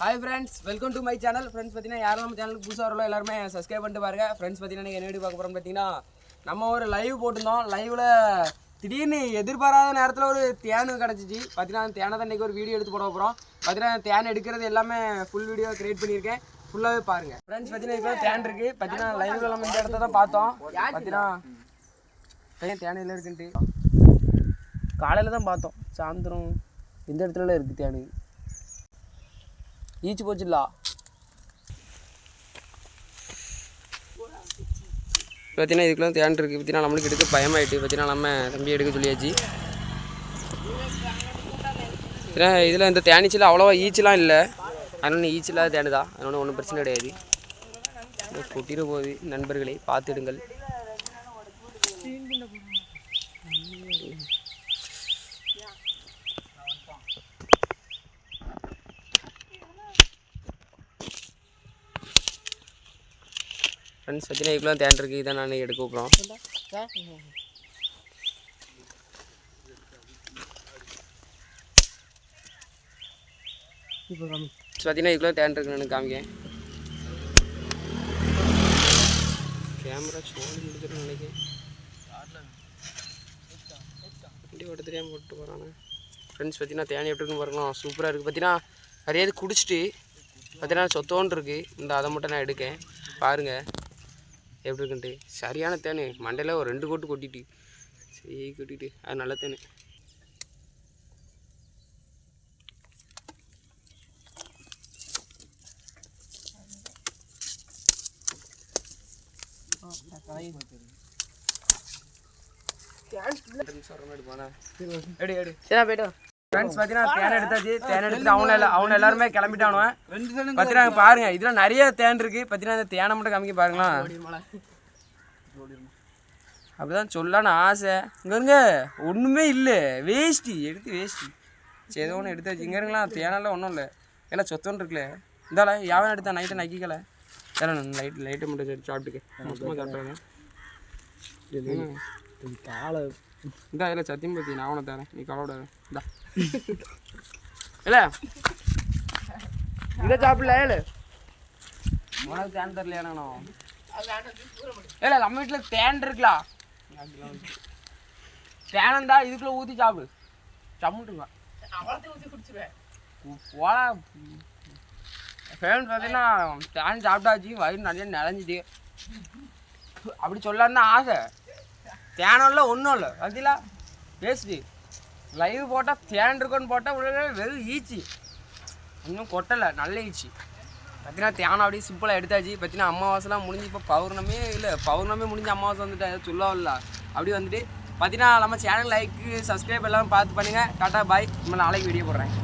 Hi friends welcome to my channel friends பார்த்தீங்கன்னா யாரும் நம்ம சேனலுக்கு புதுசாக வரலோ எல்லாருமே சப்ஸ்கிரைப் பண்ணிட்டு பாருங்க. ஃப்ரெண்ட்ஸ் பார்த்தீங்கன்னா என்ன வீடியோ பார்க்க போகிறோம் பார்த்தீங்கன்னா நம்ம ஒரு லைவ் போட்டிருந்தோம். லைவில் திடீர்னு எதிர்பாராத நேரத்தில் ஒரு தேனு கிடச்சிச்சு. பார்த்தீங்கன்னா அந்த தேனை தான் இன்றைக்கி ஒரு வீடியோ எடுத்து போட போகிறோம் பார்த்தீங்கன்னா தேன் எடுக்கிறது எல்லாமே ஃபுல் வீடியோ கிரியேட் பண்ணியிருக்கேன். ஃபுல்லாகவே பாருங்க. ஃப்ரெண்ட்ஸ் பார்த்தீங்கன்னா இப்போ தேன் இருக்குது பார்த்தீங்கன்னா லைவில் நம்ம இந்த இடத்த தான் பார்த்தோம். பார்த்தீங்கன்னா பையன் தேன் எல்லாம் இருக்குன்ட்டு. காலையில் தான் பார்த்தோம். சாயந்தரம் இந்த இடத்துல இருக்குது தேனு ஈச்சு போச்சுல்லா பார்த்தீங்கன்னா இதுக்குலாம் தேன் இருக்குது பார்த்தீங்கன்னா நம்மளுக்கு எடுக்க பயமாயிட்டு பார்த்தீங்கன்னா நம்ம தம்பி எடுக்க சொல்லியாச்சு. ஏன்னா இதில் இந்த தேனீச்சில் அவ்வளோவா ஈச்சுலாம் இல்லை. அதனால ஈச்சில்லாத தேனு தான் அதனால ஒன்றும் பிரச்சனை கிடையாது. கொட்டிட போகுது. நண்பர்களை பார்த்துடுங்கள் ஃப்ரெண்ட்ஸ் பார்த்தீங்கன்னா இதுக்குலாம் தேன் இருக்குது இதான் நான் எடுக்க போகிறோம் பார்த்தீங்கன்னா இதுக்குலாம் தேன் இருக்கு நான் காமிக்கேன். கேமரா சோழி முடிச்சிடும் நினைக்கிறேன். வண்டி ஓட்ட தெரியாமல் போட்டு போகிறானே ஃப்ரெண்ட்ஸ் பார்த்தீங்கன்னா தேனி எப்படி இருக்குன்னு பாருங்களா சூப்பராக இருக்குது பார்த்தீங்கன்னா நிறைய இது குடிச்சிட்டு பார்த்தீங்கன்னா சொத்தோன்னு இருக்குது இந்த அதை மட்டும் நான் எடுக்கேன். பாருங்கள் எப்படி இருக்குன்ட்டு? சரியான தேனு. மண்டையில் ஒரு ரெண்டு கோட்டு கொட்டிட்டு. சரி கொட்டிட்டு. அது நல்ல தேனு. சரி போயிட்டு ஃப்ரெண்ட்ஸ் பார்த்தீங்கன்னா தேன் எடுத்தாச்சு. தேன் எடுத்துட்டு அவனை எல்லா அவனை எல்லாருமே கிளம்பிட்டானுவன் பார்த்தீங்கன்னா பாருங்க இதில் நிறைய தேன் இருக்கு. பார்த்தீங்கன்னா இந்த தேனை மட்டும் காமிக்க பாருங்களா. அப்படிதான் சொல்லலான்னு ஆசை. இங்க இருங்க. ஒன்றுமே இல்லை. வேஸ்ட்டு எடுத்து வேஸ்ட்டு சரி ஏதோ ஒன்று எடுத்தாச்சு. இங்கே இருங்களா தேனெல்லாம் ஒன்றும் இல்லை. எல்லாம் சொத்தோன்னு இருக்குல்ல. இந்தால யாவன் எடுத்தா நைட்டை நக்கிக்கல. தரேன் லைட் லைட்டை மட்டும் சரி சாப்பிட்டுக்க. மொத்தமாக சாப்பிட்டாங்க காலை இந்தா இல்லை சத்தியம் பற்றி நான் அவனை தரேன். நீ கவலை இந்தா. இல்லை இதை சாப்பிடல ஏழு உனக்கு தேன் தரலையா நானும் இல்லை நம்ம வீட்டில் தேன் இருக்கலாம் தேனந்தா இதுக்குள்ளே ஊற்றி சாப்பிடு. சம்முட்டுங்க. போல ஃபேன் பார்த்தீங்கன்னா தேன் சாப்பிட்டாச்சு வயிறு நிறைய நினைஞ்சிட்டு அப்படி சொல்லான்னு தான் ஆசை. தேனம் இல்லை ஒன்றும் இல்லை. பார்த்தீங்களா வேஸ்ட்டு லைவ் போட்டால் தேன் இருக்குன்னு போட்டால் உள்ள வெறும் ஈச்சி. இன்னும் கொட்டலை நல்ல ஈச்சி. பார்த்தீங்கன்னா தேனை அப்படியே சிம்பிளாக எடுத்தாச்சு. பார்த்தீங்கன்னா அமாவாசைலாம் முடிஞ்சு இப்போ பௌர்ணமி இல்லை பௌர்ணமி முடிஞ்சு அமாவாசை வந்துட்டு அதை சொல்லவில்ல. அப்படி வந்துட்டு பார்த்தீங்கன்னா நம்ம சேனல் லைக்கு சப்ஸ்கிரைப் எல்லாம் பார்த்து பண்ணுங்கள் டாட்டா பாய் நம்ம நாளைக்கு வீடியோ போடுறேன்.